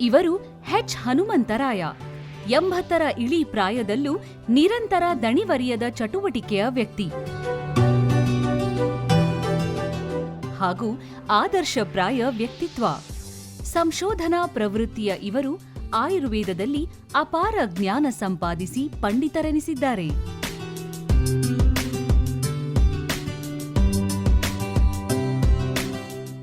ಇವರು ಹೆಚ್ ಹನುಮಂತರಾಯ. ಎಂಬತ್ತರ ಇಳಿ ಪ್ರಾಯದಲ್ಲೂ ನಿರಂತರ ದಣಿವರಿಯದ ಚಟುವಟಿಕೆಯ ವ್ಯಕ್ತಿ. ಹಾಗೂ ಆದರ್ಶಪ್ರಾಯ ವ್ಯಕ್ತಿತ್ವ. ಸಂಶೋಧನಾ ಪ್ರವೃತ್ತಿಯ ಇವರು ಆಯುರ್ವೇದದಲ್ಲಿ ಅಪಾರ ಜ್ಞಾನ ಸಂಪಾದಿಸಿ ಪಂಡಿತರೆನಿಸಿದ್ದಾರೆ.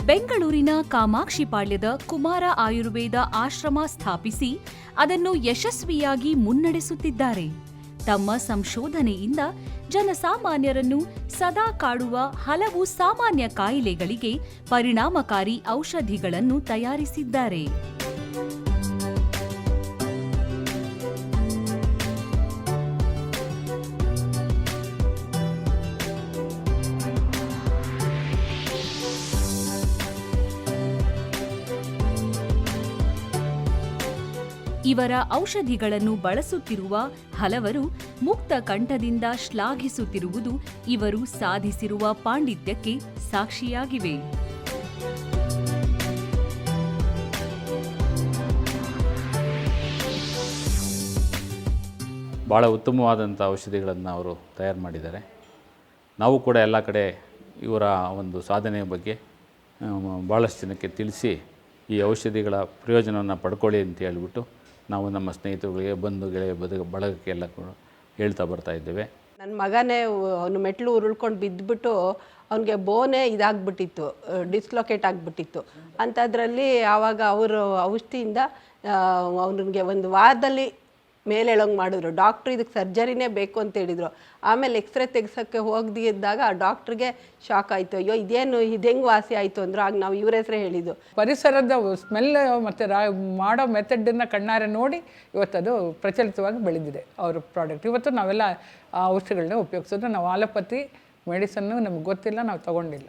ಬೆಂಗಳೂರಿನ ಕಾಮಾಕ್ಷಿಪಾಳ್ಯದ ಕುಮಾರ ಆಯುರ್ವೇದ ಆಶ್ರಮ ಸ್ಥಾಪಿಸಿ ಅದನ್ನು ಯಶಸ್ವಿಯಾಗಿ ಮುನ್ನಡೆಸುತ್ತಿದ್ದಾರೆ. ತಮ್ಮ ಸಂಶೋಧನೆಯಿಂದ ಜನಸಾಮಾನ್ಯರನ್ನು ಸದಾ ಕಾಡುವ ಹಲವು ಸಾಮಾನ್ಯ ಕಾಯಿಲೆಗಳಿಗೆ ಪರಿಣಾಮಕಾರಿ ಔಷಧಿಗಳನ್ನು ತಯಾರಿಸಿದ್ದಾರೆ. ಇವರ ಔಷಧಿಗಳನ್ನು ಬಳಸುತ್ತಿರುವ ಹಲವರು ಮುಕ್ತ ಕಂಠದಿಂದ ಶ್ಲಾಘಿಸುತ್ತಿರುವುದು ಇವರು ಸಾಧಿಸಿರುವ ಪಾಂಡಿತ್ಯಕ್ಕೆ ಸಾಕ್ಷಿಯಾಗಿವೆ. ಭಾಳ ಉತ್ತಮವಾದಂಥ ಔಷಧಿಗಳನ್ನು ಅವರು ತಯಾರು ಮಾಡಿದ್ದಾರೆ. ನಾವು ಕೂಡ ಎಲ್ಲ ಕಡೆ ಇವರ ಒಂದು ಸಾಧನೆಯ ಬಗ್ಗೆ ಭಾಳಷ್ಟು ಜನಕ್ಕೆ ತಿಳಿಸಿ ಈ ಔಷಧಿಗಳ ಪ್ರಯೋಜನವನ್ನು ಪಡ್ಕೊಳ್ಳಿ ಅಂತ ಹೇಳ್ಬಿಟ್ಟು ನಾವು ನಮ್ಮ ಸ್ನೇಹಿತರುಗಳಿಗೆ ಬಂಧು ಗೆಳೆಯ ಬದುಕ ಬಳಗಕ್ಕೆಲ್ಲ ಕೂಡ ಹೇಳ್ತಾ ಬರ್ತಾ ಇದ್ದೇವೆ. ನನ್ನ ಮಗನೇ ಅವನು ಮೆಟ್ಲು ಉರುಳ್ಕೊಂಡು ಬಿದ್ದುಬಿಟ್ಟು ಅವನಿಗೆ ಬೋನೇ ಇದಾಗ್ಬಿಟ್ಟಿತ್ತು ಡಿಸ್ಲೊಕೇಟ್ ಆಗಿಬಿಟ್ಟಿತ್ತು. ಅಂಥದ್ರಲ್ಲಿ ಆವಾಗ ಅವರು ಔಷಧಿಯಿಂದ ಅವನಿಗೆ ಒಂದು ವಾರದಲ್ಲಿ ಮೇಲೇಳೋಂಗೆ ಮಾಡಿದ್ರು. ಡಾಕ್ಟ್ರು ಇದಕ್ಕೆ ಸರ್ಜರಿನೇ ಬೇಕು ಅಂತ ಹೇಳಿದರು. ಆಮೇಲೆ ಎಕ್ಸ್ರೇ ತೆಗ್ಸೋಕ್ಕೆ ಹೋಗದಿದ್ದಾಗ ಆ ಡಾಕ್ಟ್ರಿಗೆ ಶಾಕ್ ಆಯಿತು. ಅಯ್ಯೋ, ಇದೇನು, ಇದು ಹೆಂಗೆ ವಾಸಿ ಆಯಿತು ಅಂದರು. ಆಗ ನಾವು ಇವ್ರ ಹೆಸರೇ ಹೇಳಿದ್ದು. ಪರಿಸರದ ಸ್ಮೆಲ್ ಮತ್ತು ರಾ, ಮಾಡೋ ಮೆಥಡನ್ನು ಕಣ್ಣಾರೆ ನೋಡಿ ಇವತ್ತದು ಪ್ರಚಲಿತವಾಗಿ ಬೆಳೆದಿದೆ ಅವ್ರ ಪ್ರಾಡಕ್ಟ್. ಇವತ್ತು ನಾವೆಲ್ಲ ಆ ಔಷಧಿಗಳನ್ನ ಉಪಯೋಗಿಸೋದು. ನಾವು ಆಲೋಪತಿ ಮೆಡಿಸನ್ನು ನಮ್ಗೆ ಗೊತ್ತಿಲ್ಲ, ನಾವು ತಗೊಂಡಿಲ್ಲ.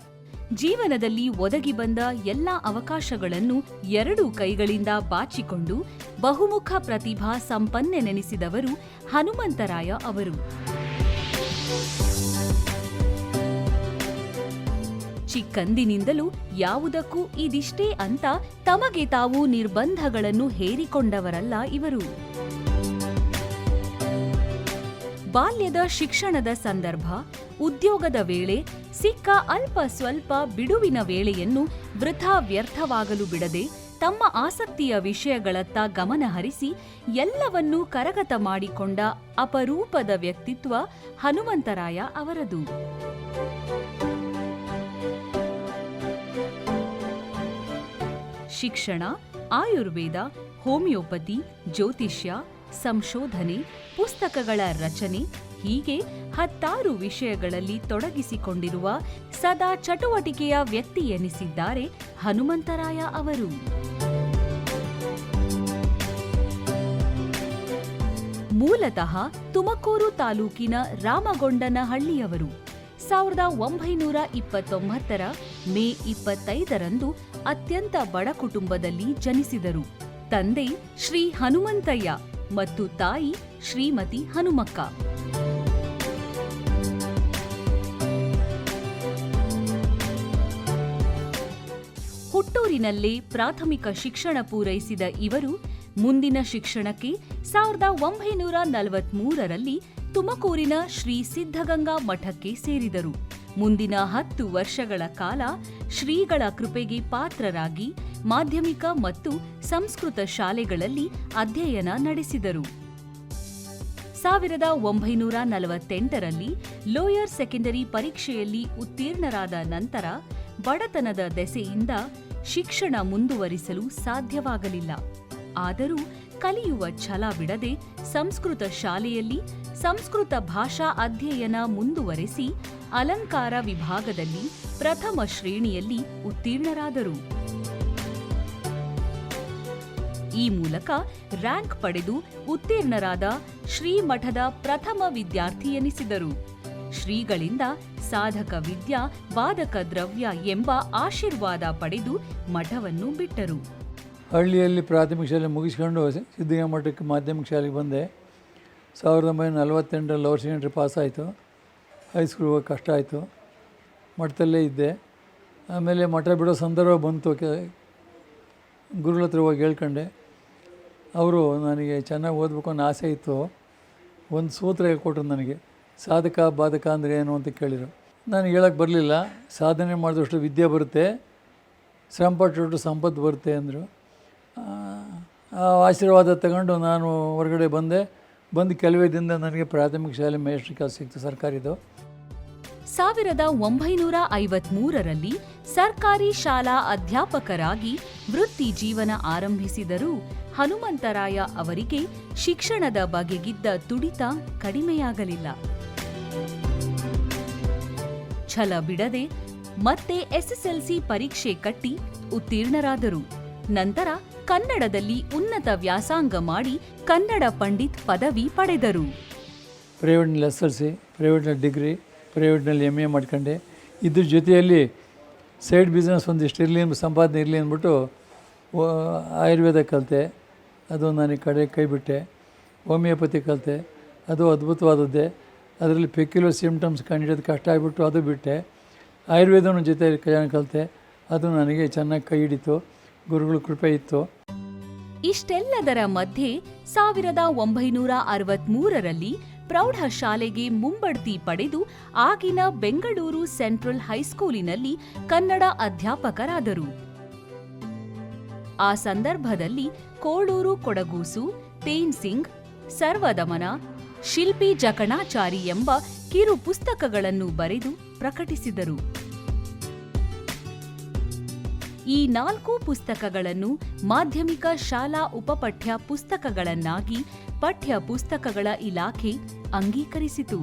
ಜೀವನದಲ್ಲಿ ಒದಗಿ ಬಂದ ಎಲ್ಲ ಅವಕಾಶಗಳನ್ನು ಎರಡು ಕೈಗಳಿಂದ ಬಾಚಿಕೊಂಡು ಬಹುಮುಖ ಪ್ರತಿಭಾ ಸಂಪನ್ನೆನೆನಿಸಿದವರು ಹನುಮಂತರಾಯ ಅವರು. ಚಿಕ್ಕಂದಿನಿಂದಲೂ ಯಾವುದಕ್ಕೂ ಇದಿಷ್ಟೇ ಅಂತ ತಮಗೆ ತಾವು ನಿರ್ಬಂಧಗಳನ್ನು ಹೇರಿಕೊಂಡವರಲ್ಲ ಇವರು. ಬಾಲ್ಯದ ಶಿಕ್ಷಣದ ಸಂದರ್ಭ, ಉದ್ಯೋಗದ ವೇಳೆ ಸಿಕ್ಕ ಅಲ್ಪ ಸ್ವಲ್ಪ ಬಿಡುವಿನ ವೇಳೆಯನ್ನು ವೃಥಾ ವ್ಯರ್ಥವಾಗಲು ಬಿಡದೆ ತಮ್ಮ ಆಸಕ್ತಿಯ ವಿಷಯಗಳತ್ತ ಗಮನ ಹರಿಸಿ ಎಲ್ಲವನ್ನೂ ಕರಗತ ಮಾಡಿಕೊಂಡ ಅಪರೂಪದ ವ್ಯಕ್ತಿತ್ವ ಹನುಮಂತರಾಯ ಅವರದು. ಶಿಕ್ಷಣ, ಆಯುರ್ವೇದ, ಹೋಮಿಯೋಪತಿ, ಜ್ಯೋತಿಷ್ಯ ಸಂಶೋಧನೆ, ಪುಸ್ತಕಗಳ ರಚನೆ ಹೀಗೆ ಹತ್ತಾರು ವಿಷಯಗಳಲ್ಲಿ ತೊಡಗಿಸಿಕೊಂಡಿರುವ ಸದಾ ಚಟುವಟಿಕೆಯ ವ್ಯಕ್ತಿ ಎನಿಸಿದ್ದಾರೆ ಹನುಮಂತರಾಯ ಅವರು. ಮೂಲತಃ ತುಮಕೂರು ತಾಲೂಕಿನ ರಾಮಗೊಂಡನಹಳ್ಳಿಯವರು ಸಾವಿರದ ಒಂಬೈನೂರ ಇಪ್ಪತ್ತೊಂಬತ್ತರ ಮೇ ಇಪ್ಪತ್ತೈದರಂದು ಅತ್ಯಂತ ಬಡ ಕುಟುಂಬದಲ್ಲಿ ಜನಿಸಿದರು. ತಂದೆ ಶ್ರೀ ಹನುಮಂತಯ್ಯ. ಮತ್ತು ತಾಯಿ ಶ್ರೀಮತಿ ಹನುಮಕ್ಕ. ಹುಟ್ಟೂರಿನಲ್ಲೇ ಪ್ರಾಥಮಿಕ ಶಿಕ್ಷಣ ಪೂರೈಸಿದ ಇವರು ಮುಂದಿನ ಶಿಕ್ಷಣಕ್ಕೆ ಸಾವಿರದ ಒಂಬೈನೂರ ನಲವತ್ಮೂರರಲ್ಲಿ ತುಮಕೂರಿನ ಶ್ರೀ ಸಿದ್ಧಗಂಗಾ ಮಠಕ್ಕೆ ಸೇರಿದರು. ಮುಂದಿನ ಹತ್ತು ವರ್ಷಗಳ ಕಾಲ ಶ್ರೀಗಳ ಕೃಪೆಗೆ ಪಾತ್ರರಾಗಿ ಮಾಧ್ಯಮಿಕ ಮತ್ತು ಸಂಸ್ಕೃತ ಶಾಲೆಗಳಲ್ಲಿ ಅಧ್ಯಯನ ನಡೆಸಿದರು. ಸಾವಿರದ ಒಂಬೈನೂರ ನಲವತ್ತೆಂಟರಲ್ಲಿ ಲೋಯರ್ ಸೆಕೆಂಡರಿ ಪರೀಕ್ಷೆಯಲ್ಲಿ ಉತ್ತೀರ್ಣರಾದ ನಂತರ ಬಡತನದ ದೆಸೆಯಿಂದ ಶಿಕ್ಷಣ ಮುಂದುವರಿಸಲು ಸಾಧ್ಯವಾಗಲಿಲ್ಲ. ಆದರೂ ಕಲಿಯುವ ಛಲ ಬಿಡದೆ ಸಂಸ್ಕೃತ ಶಾಲೆಯಲ್ಲಿ ಸಂಸ್ಕೃತ ಭಾಷಾ ಅಧ್ಯಯನ ಮುಂದುವರೆಸಿ ಅಲಂಕಾರ ವಿಭಾಗದಲ್ಲಿ ಪ್ರಥಮ ಶ್ರೇಣಿಯಲ್ಲಿ ಉತ್ತೀರ್ಣರಾದರು. ಈ ಮೂಲಕ ರ್ಯಾಂಕ್ ಪಡೆದು ಉತ್ತೀರ್ಣರಾದ ಶ್ರೀಮಠದ ಪ್ರಥಮ ವಿದ್ಯಾರ್ಥಿ ಎನಿಸಿದರು. ಶ್ರೀಗಳಿಂದ ಸಾಧಕ ವಿದ್ಯಾ ಬಾಧಕ ದ್ರವ್ಯ ಎಂಬ ಆಶೀರ್ವಾದ ಪಡೆದು ಮಠವನ್ನು ಬಿಟ್ಟರು. ಹಳ್ಳಿಯಲ್ಲಿ ಪ್ರಾಥಮಿಕ ಶಾಲೆ ಮುಗಿಸ್ಕೊಂಡು ಸಿದ್ಧಗಂಗಾ ಮಠಕ್ಕೆ ಮಾಧ್ಯಮಿಕ ಶಾಲೆಗೆ ಬಂದೆ. ಸಾವಿರದ ಒಂಬೈನೂರ ನಲವತ್ತೆಂಟರಲ್ಲಿ ಲೋವರ್ ಸೆಕೆಂಡ್ರಿ ಪಾಸ್ ಆಯಿತು ಹೈಸ್ಕೂಲ್ ಹೋಗೋಕೆ ಕಷ್ಟ ಆಯಿತು. ಮಠದಲ್ಲೇ ಇದ್ದೆ. ಆಮೇಲೆ ಮಠ ಬಿಡೋ ಸಂದರ್ಭ ಬಂತು. ಕೆ, ಗುರುಗಳ ಹತ್ರ ಹೋಗಿ ಹೇಳ್ಕೊಂಡೆ. ಅವರು ನನಗೆ ಚೆನ್ನಾಗಿ ಓದಬೇಕು ಅನ್ನೋ ಆಸೆ ಇತ್ತು. ಒಂದು ಸೂತ್ರ ಹೇಳ್ಕೊಟ್ರು ನನಗೆ. ಸಾಧಕ, ಬಾಧಕ ಅಂದರೆ ಏನು ಅಂತ ಕೇಳಿದರು. ನಾನು ಹೇಳೋಕ್ಕೆ ಬರಲಿಲ್ಲ. ಸಾಧನೆ ಮಾಡಿದಷ್ಟು ವಿದ್ಯೆ ಬರುತ್ತೆ. ಶ್ರಮಪಟ್ಟಷ್ಟು ಸಂಪತ್ತು ಬರುತ್ತೆ ಅಂದರು. ಆಶೀರ್ವಾದ ತಗೊಂಡು ನಾನು ಹೊರಗಡೆ ಬಂದೆ. ಬಂದು ಕೆಲವೇ ದಿನದ ನನಗೆ ಪ್ರಾಥಮಿಕ ಶಾಲೆ ಮೇಷ್ಟ್ರ ಕೆಲಸ ಸಿಕ್ತು, ಸರ್ಕಾರಿದು. ಸಾವಿರದ ಒಂಬೈನೂರ ಐವತ್ಮೂರರಲ್ಲಿ ಸರ್ಕಾರಿ ಶಾಲಾ ಅಧ್ಯಾಪಕರಾಗಿ ವೃತ್ತಿ ಜೀವನ ಆರಂಭಿಸಿದರೂ. ಹನುಮಂತರಾಯ ಅವರಿಗೆ ಶಿಕ್ಷಣದ ಬಗೆಗಿದ್ದ ತುಡಿತ ಕಡಿಮೆಯಾಗಲಿಲ್ಲ. ಛಲ ಬಿಡದೆ ಮತ್ತೆ ಎಸ್ಎಸ್ಎಲ್ಸಿ ಪರೀಕ್ಷೆ ಕಟ್ಟಿ ಉತ್ತೀರ್ಣರಾದರು. ನಂತರ ಕನ್ನಡದಲ್ಲಿ ಉನ್ನತ ವ್ಯಾಸಂಗ ಮಾಡಿ ಕನ್ನಡ ಪಂಡಿತ್ ಪದವಿ ಪಡೆದರು. ಪ್ರೈವೇಟ್ನಲ್ಲಿ ಎಸ್ ಎಲ್ ಸಿ ಪ್ರೈವೇಟ್ನಲ್ಲಿ ಡಿಗ್ರಿ, ಪ್ರೈವೇಟ್ನಲ್ಲಿ ಎಂ ಎ ಮಾಡ್ಕೊಂಡೆ. ಇದ್ರ ಜೊತೆಯಲ್ಲಿ ಸೈಡ್ ಬಿಸ್ನೆಸ್ ಒಂದಿಷ್ಟು ಇರಲಿ ಸಂಪಾದನೆ ಇರಲಿ ಅಂದ್ಬಿಟ್ಟು ಆಯುರ್ವೇದ ಕಲಿತೆ. ಅದು ನನಗೆ ಕಡೆ ಕೈ ಬಿಟ್ಟೆ. ಹೋಮಿಯೋಪತಿ ಕಲಿತೆ. ಅದು ಅದ್ಭುತವಾದದ್ದೇ. ಅದರಲ್ಲಿ ಪೆಕ್ಯುಲರ್ ಸಿಮ್ಟಮ್ಸ್ ಕಂಡಿಡೋದು ಕಷ್ಟ ಆಗಿಬಿಟ್ಟು ಅದು ಬಿಟ್ಟೆ. ಆಯುರ್ವೇದನ ಜೊತೆ ಕಲಿತೆ. ಅದು ನನಗೆ ಚೆನ್ನಾಗಿ ಕೈ ಹಿಡಿತು. ಗುರುಗಳ ಕೃಪೆ ಇತ್ತು. ಇಷ್ಟೆಲ್ಲದರ ಮಧ್ಯೆ ಸಾವಿರದ ಒಂಬೈನೂರ ಅರವತ್ಮೂರರಲ್ಲಿ ಪ್ರೌಢಶಾಲೆಗೆ ಮುಂಬಡ್ತಿ ಪಡೆದು ಆಗಿನ ಬೆಂಗಳೂರು ಸೆಂಟ್ರಲ್ ಹೈಸ್ಕೂಲಿನಲ್ಲಿ ಕನ್ನಡ ಅಧ್ಯಾಪಕರಾದರು. ಆ ಸಂದರ್ಭದಲ್ಲಿ ಕೋಳೂರು ಕೊಡಗೂಸು ತೇನ್ ಸಿಂಗ್ ಸರ್ವದಮನ ಶಿಲ್ಪಿ ಜಕಣಾಚಾರಿ ಎಂಬ ಕಿರು ಪುಸ್ತಕಗಳನ್ನು ಬರೆದು ಪ್ರಕಟಿಸಿದರು. ಈ ನಾಲ್ಕು ಪುಸ್ತಕಗಳನ್ನು ಮಾಧ್ಯಮಿಕ ಶಾಲಾ ಉಪಪಠ್ಯ ಪುಸ್ತಕಗಳನ್ನಾಗಿ ಪಠ್ಯ ಪುಸ್ತಕಗಳ ಇಲಾಖೆ ಅಂಗೀಕರಿಸಿತು.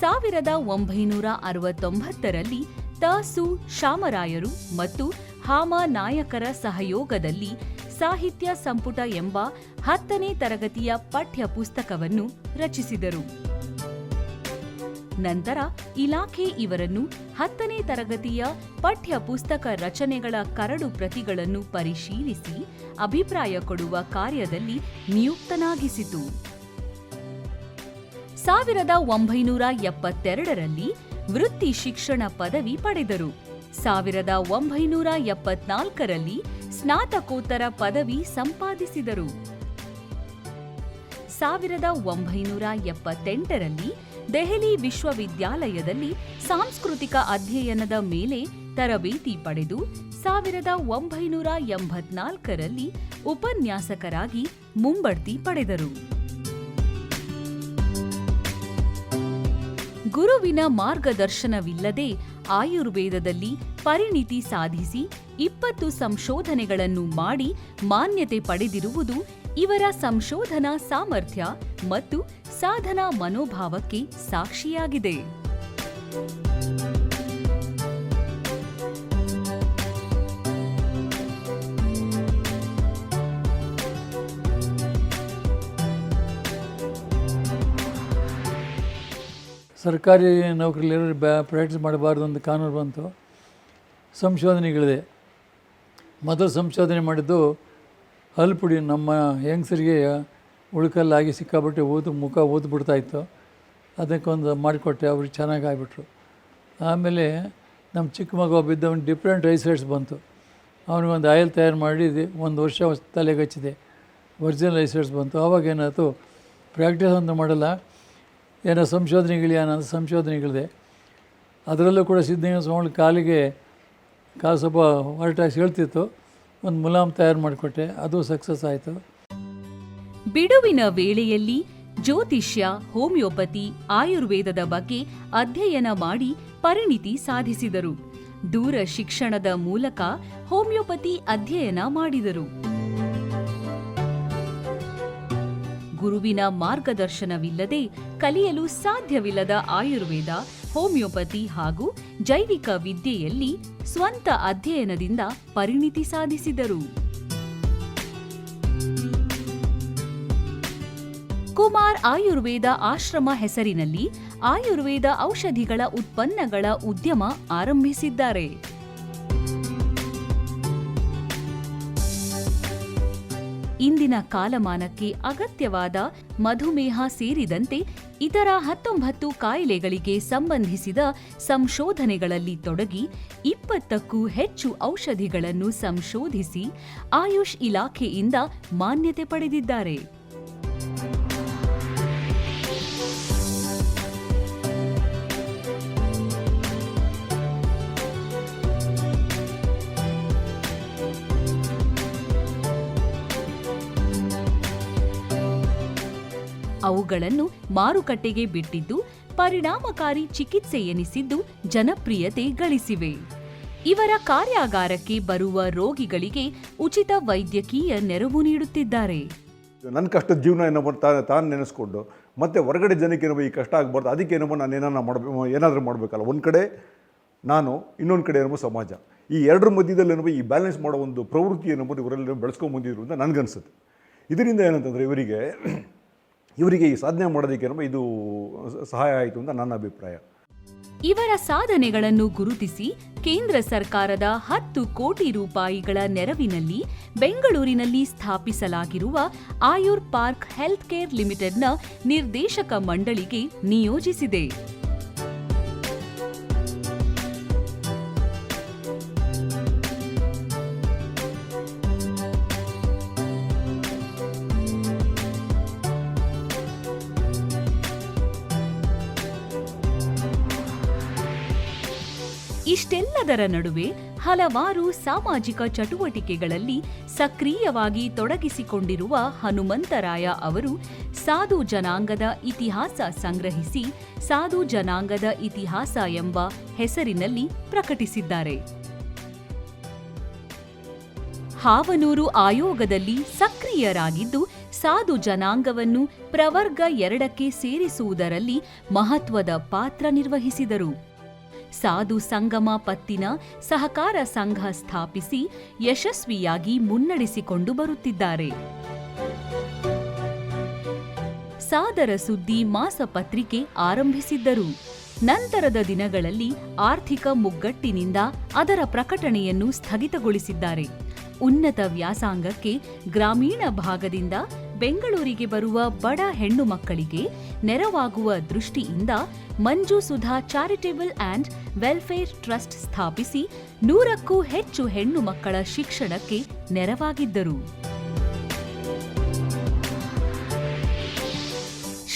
ಸಾವಿರದ ಒಂಬೈನೂರ ಅರವತ್ತೊಂಬತ್ತರಲ್ಲಿ ತಾಸು ಶಾಮರಾಯರು ಮತ್ತು ಹಾಮ ನಾಯಕರ ಸಹಯೋಗದಲ್ಲಿ ಸಾಹಿತ್ಯ ಸಂಪುಟ ಎಂಬ ಹತ್ತನೇ ತರಗತಿಯ ಪಠ್ಯ ಪುಸ್ತಕವನ್ನು ರಚಿಸಿದರು. ನಂತರ ಇಲಾಖೆ ಇವರನ್ನು ಹತ್ತನೇ ತರಗತಿಯ ಪಠ್ಯ ಪುಸ್ತಕ ರಚನೆಗಳ ಕರಡು ಪ್ರತಿಗಳನ್ನು ಪರಿಶೀಲಿಸಿ ಅಭಿಪ್ರಾಯ ಕೊಡುವ ಕಾರ್ಯದಲ್ಲಿ ನಿಯುಕ್ತನಾಗಿಸಿತು. ಸಾವಿರದ ಒಂಬೈನೂರ ಎಪ್ಪತ್ತೆರಡರಲ್ಲಿ ವೃತ್ತಿ ಶಿಕ್ಷಣ ಪದವಿ ಪಡೆದರು. ಸಾವಿರದ ಒಂಬೈನೂರ ಎಪ್ಪತ್ನಾಲ್ಕರಲ್ಲಿ ಸ್ನಾತಕೋತ್ತರ ಪದವಿ ಸಂಪಾದಿಸಿದರು. ಸಾವಿರದ ಒಂಬೈನೂರ ಎಪ್ಪತ್ತೆಂಟರಲ್ಲಿ ದೆಹಲಿ ವಿಶ್ವವಿದ್ಯಾಲಯದಲ್ಲಿ ಸಾಂಸ್ಕೃತಿಕ ಅಧ್ಯಯನದ ಮೇಲೆ ತರಬೇತಿ ಪಡೆದು ಸಾವಿರದ ಒಂಬೈನೂರ ಎಂಬತ್ನಾಲ್ಕರಲ್ಲಿ ಉಪನ್ಯಾಸಕರಾಗಿ ಮುಂಬಡ್ತಿ ಪಡೆದರು. ಗುರುವಿನ ಮಾರ್ಗದರ್ಶನವಿಲ್ಲದೆ ಆಯುರ್ವೇದದಲ್ಲಿ ಪರಿಣಿತಿ ಸಾಧಿಸಿ ಇಪ್ಪತ್ತು ಸಂಶೋಧನೆಗಳನ್ನು ಮಾಡಿ ಮಾನ್ಯತೆ ಪಡೆದಿರುವುದು ಇವರ ಸಂಶೋಧನಾ ಸಾಮರ್ಥ್ಯ ಮತ್ತು ಸಾಧನಾ ಮನೋಭಾವಕ್ಕೆ ಸಾಕ್ಷಿಯಾಗಿದೆ. ಸರ್ಕಾರಿ ನೌಕರಿಲಿರೋರು ಬ್ಯಾ ಪ್ರಾಕ್ಟೀಸ್ ಮಾಡಬಾರ್ದು ಅಂತ ಕಾನೂನು ಬಂತು. ಸಂಶೋಧನೆಗಳಿದೆ. ಮೊದಲು ಸಂಶೋಧನೆ ಮಾಡಿದ್ದು ಹಲ್ಪುಡಿ ನಮ್ಮ ಹೆಂಗಸರಿಗೆ ಉಳುಕಲ್ಲಾಗಿ ಸಿಕ್ಕಾಬಿಟ್ಟು ಊದು ಮುಖ ಓದ್ಬಿಡ್ತಾಯಿತ್ತು ಅದಕ್ಕೊಂದು ಮಾಡಿಕೊಟ್ಟೆ ಅವ್ರಿಗೆ ಚೆನ್ನಾಗಿ ಆಗಿಬಿಟ್ರು ಆಮೇಲೆ ನಮ್ಮ ಚಿಕ್ಕ ಮಗ ಒಬ್ಬ ಇದ್ದ ಒಂದು ಡಿಫ್ರೆಂಟ್ ಐಸೈಡ್ಸ್ ಬಂತು. ಅವನಿಗೊಂದು ಆಯಿಲ್ ತಯಾರು ಮಾಡಿ ಒಂದು ವರ್ಷ ತಲೆಗೆ ಹಚ್ಚಿದೆ ಒರಿಜಿನಲ್ ಐಸೈಡ್ಸ್ ಬಂತು. ಆವಾಗ ಏನಾಯ್ತು, ಪ್ರಾಕ್ಟೀಸ್ ಅಂತ ಮಾಡಲ್ಲ. ಏನೋ ಸಂಶೋಧನೆಗಳಿ ಅನ್ನೋದು ಸಂಶೋಧನೆಗಳಿದೆ ಅದರಲ್ಲೂ ಕೂಡ ಸಿದ್ಧಗಂಗಾ ಸ್ವಾಮಿ ಕಾಲಿಗೆ ಕಾಲು ಸ್ವಲ್ಪ ಹೊರಟಾಗಿ ಹೇಳ್ತಿತ್ತು. ಒಂದು ಮುಲಾಮ್ ತಯಾರು ಮಾಡಿಕೊಟ್ಟೆ. ಅದು ಸಕ್ಸಸ್ ಆಯಿತು. ಬಿಡುವಿನ ವೇಳೆಯಲ್ಲಿ ಜ್ಯೋತಿಷ್ಯ, ಹೋಮಿಯೋಪತಿ, ಆಯುರ್ವೇದದ ಬಗ್ಗೆ ಅಧ್ಯಯನ ಮಾಡಿ ಪರಿಣಿತಿ ಸಾಧಿಸಿದರು. ದೂರ ಶಿಕ್ಷಣದ ಮೂಲಕ ಹೋಮಿಯೋಪತಿ ಅಧ್ಯಯನ ಮಾಡಿದರು. ಗುರುವಿನ ಮಾರ್ಗದರ್ಶನವಿಲ್ಲದೆ ಕಲಿಯಲು ಸಾಧ್ಯವಿಲ್ಲದ ಆಯುರ್ವೇದ, ಹೋಮಿಯೋಪತಿ ಹಾಗೂ ಜೈವಿಕ ವಿದ್ಯೆಯಲ್ಲಿ ಸ್ವಂತ ಅಧ್ಯಯನದಿಂದ ಪರಿಣಿತಿ ಸಾಧಿಸಿದರು. ಕುಮಾರ್ ಆಯುರ್ವೇದ ಆಶ್ರಮ ಹೆಸರಿನಲ್ಲಿ ಆಯುರ್ವೇದ ಔಷಧಿಗಳ ಉತ್ಪನ್ನಗಳ ಉದ್ಯಮ ಆರಂಭಿಸಿದ್ದಾರೆ. ಇಂದಿನ ಕಾಲಮಾನಕ್ಕೆ ಅಗತ್ಯವಾದ ಮಧುಮೇಹ ಸೇರಿದಂತೆ ಇತರ ಹತ್ತೊಂಬತ್ತು ಕಾಯಿಲೆಗಳಿಗೆ ಸಂಬಂಧಿಸಿದ ಸಂಶೋಧನೆಗಳಲ್ಲಿ ತೊಡಗಿ ಇಪ್ಪತ್ತಕ್ಕೂ ಹೆಚ್ಚು ಔಷಧಿಗಳನ್ನು ಸಂಶೋಧಿಸಿ ಆಯುಷ್ ಇಲಾಖೆಯಿಂದ ಮಾನ್ಯತೆ ಪಡೆದಿದ್ದಾರೆ. ಅವುಗಳನ್ನು ಮಾರುಕಟ್ಟೆಗೆ ಬಿಟ್ಟಿದ್ದು ಪರಿಣಾಮಕಾರಿ ಚಿಕಿತ್ಸೆ ಎನಿಸಿದ್ದು ಜನಪ್ರಿಯತೆ ಗಳಿಸಿವೆ. ಇವರ ಕಾರ್ಯಾಗಾರಕ್ಕೆ ಬರುವ ರೋಗಿಗಳಿಗೆ ಉಚಿತ ವೈದ್ಯಕೀಯ ನೆರವು ನೀಡುತ್ತಿದ್ದಾರೆ. ನನ್ನ ಕಷ್ಟದ ಜೀವನ ಏನೋ ತಾನು ತಾನು ನೆನೆಸ್ಕೊಂಡು ಮತ್ತೆ ಹೊರಗಡೆ ಜನಕ್ಕೆ ಏನೋ ಈ ಕಷ್ಟ ಆಗಬಾರ್ದು, ಅದಕ್ಕೆ ಏನೋ ನಾನು ಏನಾರ ಮಾಡಬೇಕು ಏನಾದರೂ ಮಾಡಬೇಕಲ್ಲ. ಒಂದು ಕಡೆ ನಾನು, ಇನ್ನೊಂದು ಕಡೆ ಏನೋ ಸಮಾಜ. ಈ ಎರಡರ ಮಧ್ಯದಲ್ಲಿ ಏನೋ ಈ ಬ್ಯಾಲೆನ್ಸ್ ಮಾಡೋ ಒಂದು ಪ್ರವೃತ್ತಿ ಏನೋ ಇವರೆಲ್ಲ ಬೆಳೆಸ್ಕೊಂಡು ಬಂದಿದ್ರು ಅಂತ ನನಗನ್ಸುತ್ತೆ. ಇದರಿಂದ ಏನಂತಂದರೆ ಇವರಿಗೆ ಇವರಿಗೆ ಈ ಸಾಧನೆ ಮಾಡೋದಕ್ಕೆ ಇದು ಸಹಾಯ ಆಯಿತು ಅಂತ ನನ್ನ ಅಭಿಪ್ರಾಯ. ಇವರ ಸಾಧನೆಗಳನ್ನು ಗುರುತಿಸಿ ಕೇಂದ್ರ ಸರ್ಕಾರದ ಹತ್ತು ಕೋಟಿ ರೂಪಾಯಿಗಳ ನೆರವಿನಲ್ಲಿ ಬೆಂಗಳೂರಿನಲ್ಲಿ ಸ್ಥಾಪಿಸಲಾಗಿರುವ ಆಯುರ್ ಪಾರ್ಕ್ ಹೆಲ್ತ್ ಕೇರ್ ಲಿಮಿಟೆಡ್ನ ನಿರ್ದೇಶಕ ಮಂಡಳಿಗೆ ನಿಯೋಜಿಸಿದೆ. ಇಷ್ಟೆಲ್ಲದರ ನಡುವೆ ಹಲವಾರು ಸಾಮಾಜಿಕ ಚಟುವಟಿಕೆಗಳಲ್ಲಿ ಸಕ್ರಿಯವಾಗಿ ತೊಡಗಿಸಿಕೊಂಡಿರುವ ಹನುಮಂತರಾಯ ಅವರು ಸಾಧು ಜನಾಂಗದ ಇತಿಹಾಸ ಸಂಗ್ರಹಿಸಿ ಸಾಧು ಜನಾಂಗದ ಇತಿಹಾಸ ಎಂಬ ಹೆಸರಿನಲ್ಲಿ ಪ್ರಕಟಿಸಿದ್ದಾರೆ. ಹಾವನೂರು ಆಯೋಗದಲ್ಲಿ ಸಕ್ರಿಯರಾಗಿದ್ದು ಸಾಧು ಜನಾಂಗವನ್ನು ಪ್ರವರ್ಗ ಎರಡಕ್ಕೆ ಸೇರಿಸುವುದರಲ್ಲಿ ಮಹತ್ವದ ಪಾತ್ರ ನಿರ್ವಹಿಸಿದರು. ಸಾಧು ಸಂಗಮ ಪತ್ತಿನ ಸಹಕಾರ ಸಂಘ ಸ್ಥಾಪಿಸಿ ಯಶಸ್ವಿಯಾಗಿ ಮುನ್ನಡೆಸಿಕೊಂಡು ಬರುತ್ತಿದ್ದಾರೆ. ಸಾದರ ಸುದ್ದಿ ಮಾಸಪತ್ರಿಕೆ ಆರಂಭಿಸಿದ್ದರು. ನಂತರದ ದಿನಗಳಲ್ಲಿ ಆರ್ಥಿಕ ಮುಗ್ಗಟ್ಟಿನಿಂದ ಅದರ ಪ್ರಕಟಣೆಯನ್ನು ಸ್ಥಗಿತಗೊಳಿಸಿದ್ದಾರೆ. ಉನ್ನತ ವ್ಯಾಸಂಗಕ್ಕೆ ಗ್ರಾಮೀಣ ಭಾಗದಿಂದ ಬೆಂಗಳೂರಿಗೆ ಬರುವ ಬಡ ಹೆಣ್ಣು ಮಕ್ಕಳಿಗೆ ನೆರವಾಗುವ ದೃಷ್ಟಿಯಿಂದ Manju Sudha charitable and welfare trust ಸ್ಥಾಪಿಸಿ ನೂರಕ್ಕೂ ಹೆಚ್ಚು ಹೆಣ್ಣು ಮಕ್ಕಳ ಶಿಕ್ಷಣಕ್ಕೆ ನೆರವಾಗಿದ್ದರು.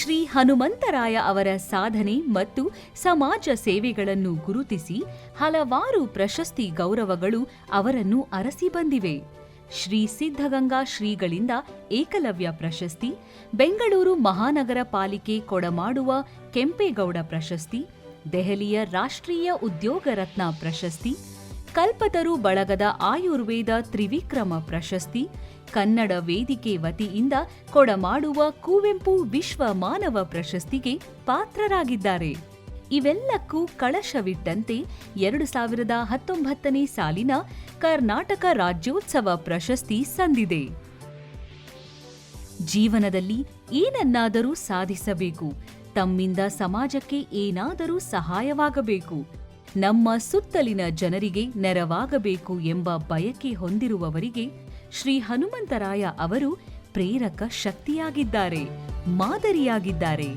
ಶ್ರೀ ಹನುಮಂತರಾಯ ಅವರ ಸಾಧನೆ ಮತ್ತು ಸಮಾಜ ಸೇವೆಗಳನ್ನು ಗುರುತಿಸಿ ಹಲವಾರು ಪ್ರಶಸ್ತಿ ಗೌರವಗಳು ಅವರನ್ನು ಅರಸಿ ಬಂದಿವೆ. ಶ್ರೀ ಸಿದ್ಧಗಂಗಾ ಶ್ರೀಗಳಿಂದ ಏಕಲವ್ಯ ಪ್ರಶಸ್ತಿ, ಬೆಂಗಳೂರು ಮಹಾನಗರ ಪಾಲಿಕೆ ಕೊಡಮಾಡುವ ಕೆಂಪೇಗೌಡ ಪ್ರಶಸ್ತಿ, ದೆಹಲಿಯ ರಾಷ್ಟ್ರೀಯ ಉದ್ಯೋಗ ರತ್ನ ಪ್ರಶಸ್ತಿ ಕಲ್ಪತರು ಬಳಗದ ಆಯುರ್ವೇದ ತ್ರಿವಿಕ್ರಮ ಪ್ರಶಸ್ತಿ, ಕನ್ನಡ ವೇದಿಕೆ ವತಿಯಿಂದ ಕೊಡಮಾಡುವ ಕುವೆಂಪು ವಿಶ್ವ ಮಾನವ ಪ್ರಶಸ್ತಿಗೆ ಪಾತ್ರರಾಗಿದ್ದಾರೆ. ಇವೆಲ್ಲಕ್ಕೂ ಕಳಶವಿಟ್ಟಂತೆ ಎರಡು ಸಾವಿರದ ಹತ್ತೊಂಬತ್ತನೇ ಸಾಲಿನ ಕರ್ನಾಟಕ ರಾಜ್ಯೋತ್ಸವ ಪ್ರಶಸ್ತಿ ಸಂದಿದೆ. ಜೀವನದಲ್ಲಿ ಏನನ್ನಾದರೂ ಸಾಧಿಸಬೇಕು, ತಮ್ಮಿಂದ ಸಮಾಜಕ್ಕೆ ಏನಾದರೂ ಸಹಾಯವಾಗಬೇಕು. ನಮ್ಮ ಸುತ್ತಲಿನ ಜನರಿಗೆ ನೆರವಾಗಬೇಕು ಎಂಬ ಬಯಕೆ ಹೊಂದಿರುವವರಿಗೆ ಶ್ರೀ ಹನುಮಂತರಾಯ ಅವರು ಪ್ರೇರಕ ಶಕ್ತಿಯಾಗಿದ್ದಾರೆ ಮಾದರಿಯಾಗಿದ್ದಾರೆ.